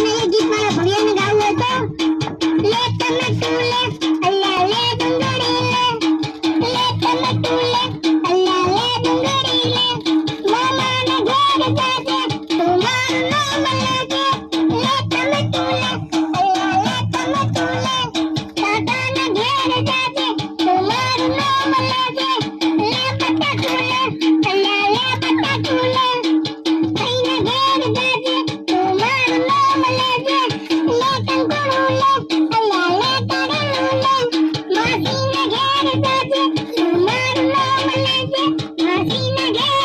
મને એ ગીત મારા ભણિયાને ગાવું હતું. લે ટમેટું લે અલ્લા લે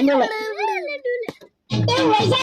Yeah, I knew it.